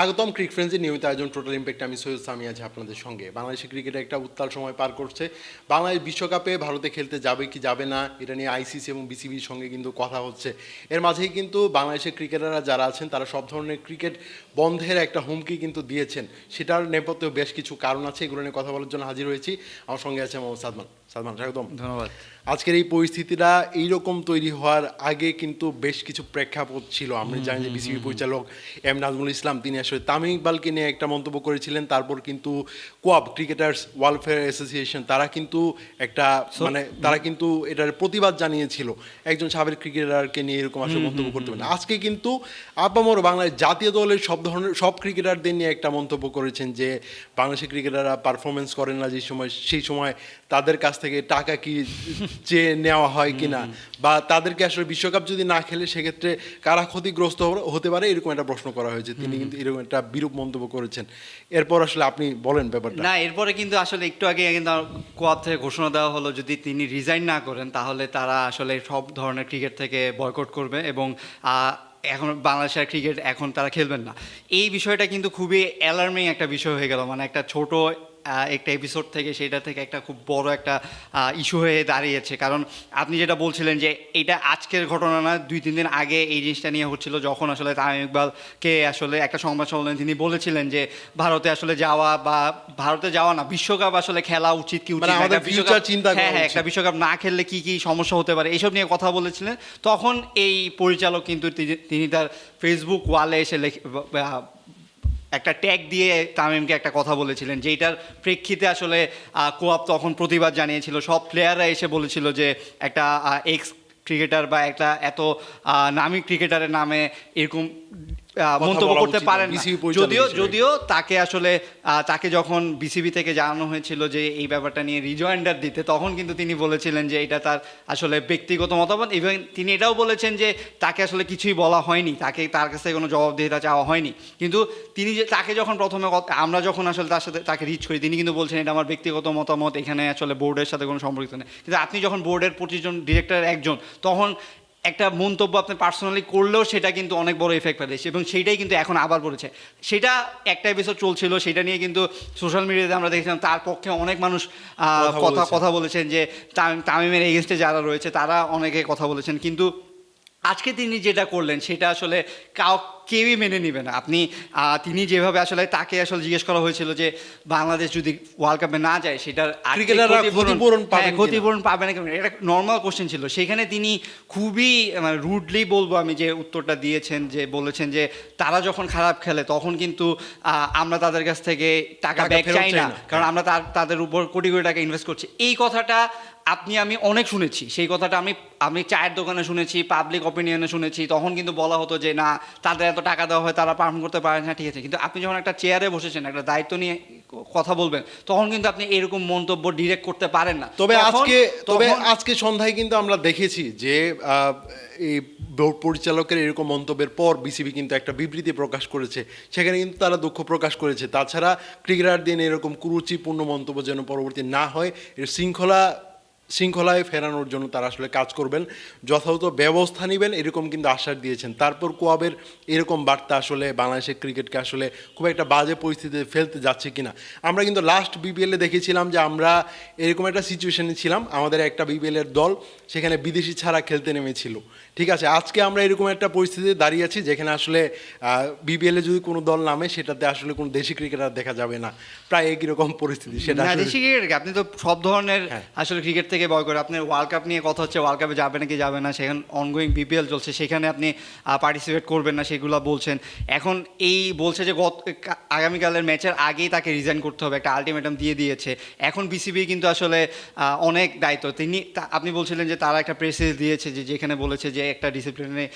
স্বাগতম ক্রিক ফ্রেন্ডসের নিয়মিত আয়োজন টোটাল ইম্প্যাক্ট আমি সৈয়দ সামি আছি আপনাদের সঙ্গে। বাংলাদেশের ক্রিকেটে একটা উত্তাল সময় পার করছে। বাংলাদেশ বিশ্বকাপে ভারতে খেলতে যাবে কি যাবে না, এটা নিয়ে আইসিসি এবং বিসিবির সঙ্গে কিন্তু কথা হচ্ছে। এর মাঝেই কিন্তু বাংলাদেশের ক্রিকেটাররা যারা আছেন, তারা সব ধরনের ক্রিকেট বন্ধের একটা হুমকি কিন্তু দিয়েছেন। সেটার নেপথ্যেও বেশ কিছু কারণ আছে, এগুলো নিয়ে কথা বলার জন্য হাজির হয়েছি। আমার সঙ্গে আছে মোহাম্মদ সাদমান। সাদমান স্বাগতম। ধন্যবাদ। আজকের এই পরিস্থিতিটা এইরকম তৈরি হওয়ার আগে কিন্তু বেশ কিছু প্রেক্ষাপট ছিল। আমরা জানি যে বিসিবি পরিচালক এম নাজমুল ইসলাম তিনি আসলে তামিম ইকবালকে নিয়ে একটা মন্তব্য করেছিলেন। তারপর কিন্তু কোয়াব ক্রিকেটার্স ওয়েলফেয়ার অ্যাসোসিয়েশন তারা কিন্তু একটা মানে তারা কিন্তু এটার প্রতিবাদ জানিয়েছিল। একজন সাবেক ক্রিকেটারকে নিয়ে এরকম আসলে মন্তব্য করতে পারেন। আজকে কিন্তু আপামর বাংলাদেশ জাতীয় দলের সব ধরনের সব ক্রিকেটারদের নিয়ে একটা মন্তব্য করেছেন যে বাংলাদেশের ক্রিকেটাররা পারফরমেন্স করেন না যে সময় সেই সময় তাদের কাছ থেকে টাকা কি চেয়ে নেওয়া হয় কিনা? বা তাদেরকে আসলে বিশ্বকাপ যদি না খেলে সেক্ষেত্রে কারা ক্ষতিগ্রস্ত হতে পারে? এরকম একটা প্রশ্ন করা হয়েছে। তিনি কিন্তু এরকম একটা বিরূপ মন্তব্য করেছেন। এরপর আসলে আপনি বলেন ব্যাপারটা। না এরপরে কিন্তু আসলে একটু আগে কিন্তু কোয়াদ থেকে ঘোষণা দেওয়া হলো যদি তিনি রিজাইন না করেন তাহলে তারা আসলে সব ধরনের ক্রিকেট থেকে বয়কট করবে এবং এখন বাংলাদেশের ক্রিকেট এখন তারা খেলবেন না। এই বিষয়টা কিন্তু খুবই অ্যালার্মিং একটা বিষয় হয়ে গেল। মানে একটা ছোট একটা এপিসোড থেকে সেটা থেকে একটা খুব বড় একটা ইস্যু হয়ে দাঁড়িয়েছে। কারণ আপনি যেটা বলছিলেন যে এটা আজকের ঘটনা না দুই তিন দিন আগে এই জিনিসটা নিয়ে হচ্ছিল যখন আসলে তামিম ইকবালকে আসলে একটা সংবাদ সম্মেলনে তিনি বলেছিলেন যে ভারতে আসলে যাওয়া বা ভারতে যাওয়া না বিশ্বকাপ আসলে খেলা উচিত কি উচিত মানে চিন্তা হ্যাঁ হ্যাঁ একটা বিশ্বকাপ না খেললে কি কি সমস্যা হতে পারে এইসব নিয়ে কথা বলেছিলেন। তখন এই পরিচালক কিন্তু তিনি- তার ফেসবুক ওয়ালে এসে একটা ট্যাগ দিয়ে তামিমকে একটা কথা বলেছিলেন যেটার প্রেক্ষিতে আসলে কোয়াপ তখন প্রতিবাদ জানিয়েছিল। সব প্লেয়াররা এসে বলেছিল যে একটা এক্স ক্রিকেটার বা একটা এত নামি ক্রিকেটারের নামে এরকম মন্তব্য করতে পারেন যদিও যদিও তাকে আসলে তাকে যখন বিসিবি থেকে জানানো হয়েছিল যে এই ব্যাপারটা নিয়ে রিজয়েন্ডার দিতে তখন কিন্তু তিনি বলেছিলেন যে এটা তার আসলে ব্যক্তিগত মতামত এবং তিনি এটাও বলেছেন যে তাকে আসলে কিছুই বলা হয়নি তাকে তার কাছে কোনো জবাবদিহিতা চাওয়া হয়নি। কিন্তু তিনি যে তাকে যখন প্রথমে আমরা যখন আসলে তার সাথে তাকে রিচ করি তিনি কিন্তু বলছেন এটা আমার ব্যক্তিগত মতামত এখানে আসলে বোর্ডের সাথে কোনো সম্পর্কিত নেই। কিন্তু আপনি যখন বোর্ডের পঁচিশ জন ডিরেক্টর একজন তখন একটা মন্তব্য আপনি পার্সোনালি করলেও সেটা কিন্তু অনেক বড় এফেক্ট ফেলেছে এবং সেইটাই কিন্তু এখন আবার পড়েছে সেটা একটা এপিসোড চলছিল সেটা নিয়ে কিন্তু সোশ্যাল মিডিয়াতে আমরা দেখেছিলাম তার পক্ষে অনেক মানুষ কথা কথা বলেছেন যে তামিম- তামিমের এগেনস্টে যারা রয়েছে তারা অনেকে কথা বলেছেন। কিন্তু আজকে তিনি যেটা করলেন সেটা আসলে কাউ কেউই মেনে নেবে না। আপনি তিনি যেভাবে আসলে তাকে আসলে জিজ্ঞেস করা হয়েছিল যে বাংলাদেশ যদি ওয়ার্ল্ড কাপে না যায় সেটার ক্ষতিপূরণ হ্যাঁ, ক্ষতিপূরণ পাবে না কেমন? এটা নর্মাল কোশ্চেন ছিল। সেখানে তিনি খুবই মানে রুডলি বলব আমি যে উত্তরটা দিয়েছেন যে বলেছেন যে তারা যখন খারাপ খেলে তখন কিন্তু আমরা তাদের কাছ থেকে টাকা ব্যাক চাই না। কারণ আমরা তার তাদের উপর কোটি কোটি টাকা ইনভেস্ট করছি। এই কথাটা আপনি আমি অনেক শুনেছি। সেই কথাটা আমি আমি চায়ের দোকানে শুনেছি পাবলিক অপিনিয়নে শুনেছি। তখন কিন্তু বলা হতো যে না তাদের এত টাকা দেওয়া হয় তারা পারফর্ম করতে পারে না। ঠিক আছে। কিন্তু আপনি যখন একটা চেয়ারে বসেছেন একটা দায়িত্ব নিয়ে কথা বলবেন তখন কিন্তু আপনি এরকম মন্তব্য ডিরেক্ট করতে পারেন না। তবে আজকে তবে আজকে সন্ধ্যায় কিন্তু আমরা দেখেছি যে এই বোর্ড পরিচালকের এরকম মন্তব্যের পর বিসিবি কিন্তু একটা বিবৃতি প্রকাশ করেছে। সেখানে কিন্তু তারা দুঃখ প্রকাশ করেছে। তাছাড়া ক্রিকেটারদের এরকম কুরুচিপূর্ণ মন্তব্য যেন পরবর্তী না হয় এর শৃঙ্খলা শৃঙ্খলায় ফেরানোর জন্য তারা আসলে কাজ করবেন। যথাযথ ব্যবস্থা নেবেন এরকম কিন্তু আশ্বাস দিয়েছেন। তারপর কোয়াবের এরকম বার্তা আসলে বাংলাদেশের ক্রিকেটকে আসলে খুব একটা বাজে পরিস্থিতিতে ফেলতে যাচ্ছে কিনা। আমরা কিন্তু লাস্ট বিপিএলে দেখেছিলাম যে আমরা এরকম একটা সিচুয়েশনে ছিলাম। আমাদের একটা বিপিএলের দল সেখানে বিদেশি ছাড়া খেলতে নেমেছিল। ঠিক আছে আজকে আমরা এরকম একটা পরিস্থিতিতে দাঁড়িয়ে আছি যেখানে আসলে বিপিএলে যদি কোনো দল নামে সেটাতে আসলে কোনো দেশি ক্রিকেটার দেখা যাবে না। প্রায় একই রকম পরিস্থিতি সেটা দেশি ক্রিকেট আপনি তো সব ধরনের হ্যাঁ। আসলে ক্রিকেট থেকে বয় করে আপনার ওয়ার্ল্ড কাপ নিয়ে কথা হচ্ছে ওয়ার্ল্ড কাপে যাবে নাকি যাবে না সেখানে অনগোয়িং বিপিএল চলছে সেখানে আপনি পার্টিসিপেট করবেন না সেগুলো বলছেন। এখন এই বলছে যে গত আগামীকালের ম্যাচের আগেই তাকে রিজাইন করতে হবে একটা আলটিমেটাম দিয়ে দিয়েছে। এখন বিসিবি কিন্তু আসলে অনেক দায়িত্ব। তিনি আপনি বলছিলেন যে তারা একটা প্রেসেস দিয়েছে যে যেখানে বলেছে যে একটা ডিসিপ্লিনে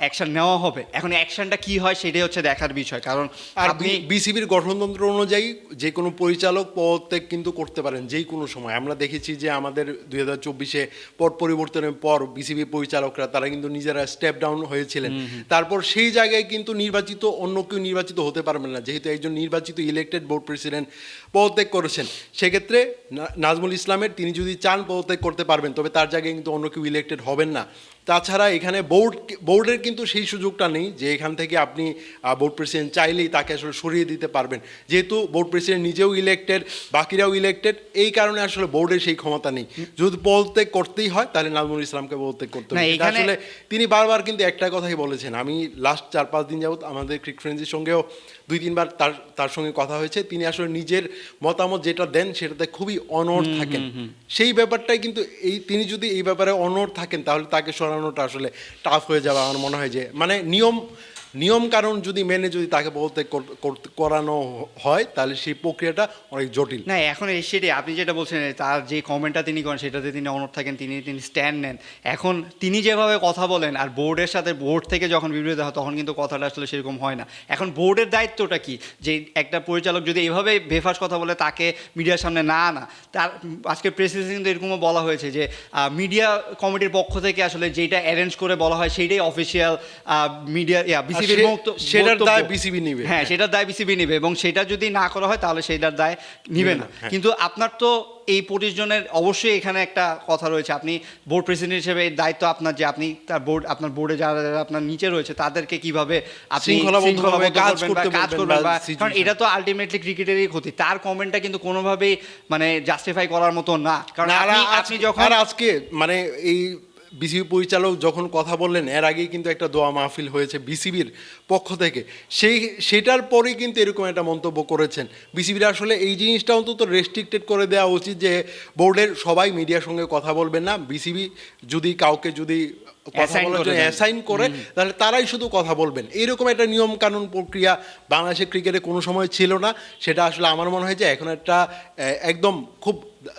অ্যাকশন নেওয়া হবে। এখন অ্যাকশনটা কি হয় সেটাই হচ্ছে দেখার বিষয় কারণ আপনি বিসিবির গঠনতন্ত্র অনুযায়ী যে কোনো পরিচালক পদত্যাগ কিন্তু করতে পারেন যেই কোনো সময়। আমরা দেখেছি যে আমাদের দুই হাজার চব্বিশে পট পরিবর্তনের পর বিসিবি পরিচালকরা তারা কিন্তু নিজেরা স্টেপ ডাউন হয়েছিলেন। তারপর সেই জায়গায় কিন্তু নির্বাচিত অন্য কেউ নির্বাচিত হতে পারবেন না যেহেতু একজন নির্বাচিত ইলেক্টেড বোর্ড প্রেসিডেন্ট পদত্যাগ করেছেন। সেক্ষেত্রে নাজমুল ইসলামের তিনি যদি চান পদত্যাগ করতে পারবেন তবে তার জায়গায় কিন্তু অন্য কেউ ইলেক্টেড হবেন না। তাছাড়া এখানে বোর্ড বোর্ডের কিন্তু সেই সুযোগটা নেই যে এখান থেকে আপনি বোর্ড প্রেসিডেন্ট চাইলেই তাকে আসলে সরিয়ে দিতে পারবেন। যেহেতু বোর্ড প্রেসিডেন্ট নিজেও ইলেক্টেড বাকিরাও ইলেক্টেড এই কারণে আসলে বোর্ডের সেই ক্ষমতা নেই। যদি বলতে করতেই হয় তাহলে নাজমুল ইসলামকে বলতে করতে হবে। আসলে তিনি বারবার কিন্তু একটা কথাই বলেছেন। আমি লাস্ট চার পাঁচ দিন যাবত আমাদের ক্রিক ফ্রেন্ডসের সঙ্গেও দুই তিনবার তার তার সঙ্গে কথা হয়েছে। তিনি আসলে নিজের মতামত যেটা দেন সেটাতে খুবই অনড় থাকেন। সেই ব্যাপারটাই কিন্তু এই তিনি যদি এই ব্যাপারে অনড় থাকেন তাহলে তাকে সরানোটা আসলে টাফ হয়ে যাবে আমার মনে হয় যে মানে নিয়ম নিয়ম কারণ যদি মেনে যদি তাকে বলতে করানো হয়, তাহলে সেই প্রক্রিয়াটা অনেক জটিল। না, এখন সেটাই, আপনি যেটা বলছেন তার যে কমেন্টটা তিনি করেন, সেটাতে তিনি অনড় থাকেন, তিনি তিনি স্ট্যান্ড নেন। এখন তিনি যেভাবে কথা বলেন, আর বোর্ডের সাথে বোর্ড থেকে যখন বিবৃতি হয়, তখন কিন্তু কথাটা আসলে সেরকম হয় না। এখন বোর্ডের দায়িত্বটা কি? যে একটা পরিচালক যদি এভাবে বেফাস কথা বলে, তাকে মিডিয়ার সামনে না আনা। তার, আজকে প্রেস কিন্তু এরকমও বলা হয়েছে যে মিডিয়া কমিটির পক্ষ থেকে আসলে যেটা অ্যারেঞ্জ করে বলা হয় সেইটাই অফিসিয়াল মিডিয়া বিসিবির সেটার দায় নিবে। হ্যাঁ সেটার দায় বিসিবি নিবে এবং সেটা যদি না করা হয় তাহলে সেটার দায় নিবে না। হ্যাঁ। কিন্তু আপনার তো এই পঁচিশ জনের অবশ্যই এখানে একটা কথা রয়েছে। আপনি বোর্ড প্রেসিডেন্ট হিসেবে দায়িত্ব আপনার যে আপনি তার বোর্ড আপনার বোর্ডে যারা যারা আপনার নিচে রয়েছে তাদেরকে কীভাবে আপনি কাজ করবেন বা কারণ এটা তো আলটিমেটলি ক্রিকেটেরই ক্ষতি। তার কমেন্টটা কিন্তু কোনোভাবেই মানে জাস্টিফাই করার মতো না। কারণ আপনি যখন আজকে মানে এই বিসিবি পরিচালক যখন কথা বললেন, এর আগেই কিন্তু একটা দোয়া মাহফিল হয়েছে বিসিবির পক্ষ থেকে। সেই, সেটার পরেই কিন্তু এরকম একটা মন্তব্য করেছেন। বিসিবির আসলে এই জিনিসটা অন্তত রেস্ট্রিক্টেড করে দেওয়া উচিত যে বোর্ডের সবাই মিডিয়ার সঙ্গে কথা বলবেন না। বিসিবি যদি কাউকে যদি কথা Assign বলার জন্য অ্যাসাইন করে তাহলে তারাই শুধু কথা বলবেন। এইরকম একটা নিয়ম কানুন প্রক্রিয়া বাংলাদেশের ক্রিকেটে কোনো সময় ছিল না। সেটা আসলে আমার মনে হয় যে এখন একটা একদম খুব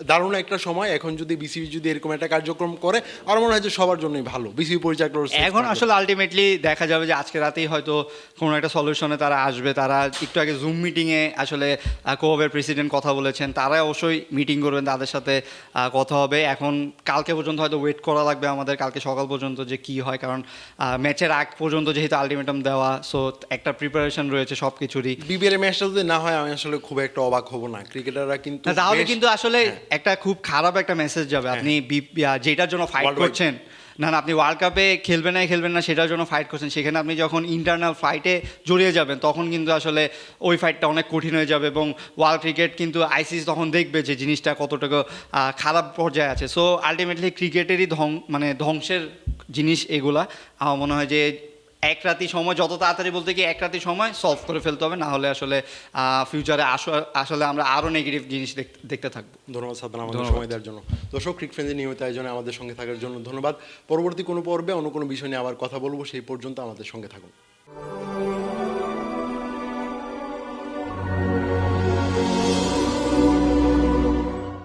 দারুণ একটা সময়। এখন যদি বিসিবি যদি এরকম একটা কার্যক্রম করে আমার মনে হয় যে সবার জন্যই ভালো। বিসিবি পরিচালক এখন আসলে আলটিমেটলি দেখা যাবে যে আজকে রাতেই হয়তো কোনো একটা সলিউশনে তারা আসবে। তারা একটু আগে জুম মিটিংয়ে আসলে কোভাবের প্রেসিডেন্ট কথা বলেছেন। তারা অবশ্যই মিটিং করবেন তাদের সাথে কথা হবে। এখন কালকে পর্যন্ত হয়তো ওয়েট করা লাগবে আমাদের। কালকে সকাল পর্যন্ত যে কি হয় কারণ ম্যাচের আগ পর্যন্ত যেহেতু আলটিমেটাম দেওয়া সো একটা প্রিপারেশন রয়েছে সব কিছুরই বিবিএর ম্যাচটা যদি না হয় আমি আসলে খুব একটা অবাক হব না। ক্রিকেটাররা কিন্তু তাহলে কিন্তু আসলে একটা খুব খারাপ একটা মেসেজ যাবে। আপনি বি- আহ, যেটার জন্য ফাইট করছেন না না আপনি ওয়ার্ল্ড কাপে খেলবেন না খেলবেন না সেটার জন্য ফাইট করছেন সেখানে আপনি যখন ইন্টারনাল ফাইটে জড়িয়ে যাবেন তখন কিন্তু আসলে ওই ফাইটটা অনেক কঠিন হয়ে যাবে এবং ওয়ার্ল্ড ক্রিকেট কিন্তু আইসিসি তখন দেখবে যে জিনিসটা কতটুকু খারাপ পর্যায়ে আছে। সো আলটিমেটলি ক্রিকেটেরই ধ্বং মানে ধ্বংসের জিনিস এগুলা আমার মনে হয় যে এক রাতি সময় যত তাড়াতাড়ি বলতে কি এক রাতি সময় সলভ করে ফেলতে হবে না হলে আসলে ফিউচারে আসলে আমরা আরও নেগেটিভ জিনিস দেখ- দেখতে থাকব। ধন্যবাদ সাদমান আমাদের সময় দেওয়ার জন্য। দর্শক ক্রিক ফ্রেন্ডের নিয়মিত আয়োজনে আমাদের সঙ্গে থাকার জন্য ধন্যবাদ। পরবর্তী কোনো পর্বে অন্য কোনো বিষয় নিয়ে আবার কথা বলব সেই পর্যন্ত আমাদের সঙ্গে থাকুন।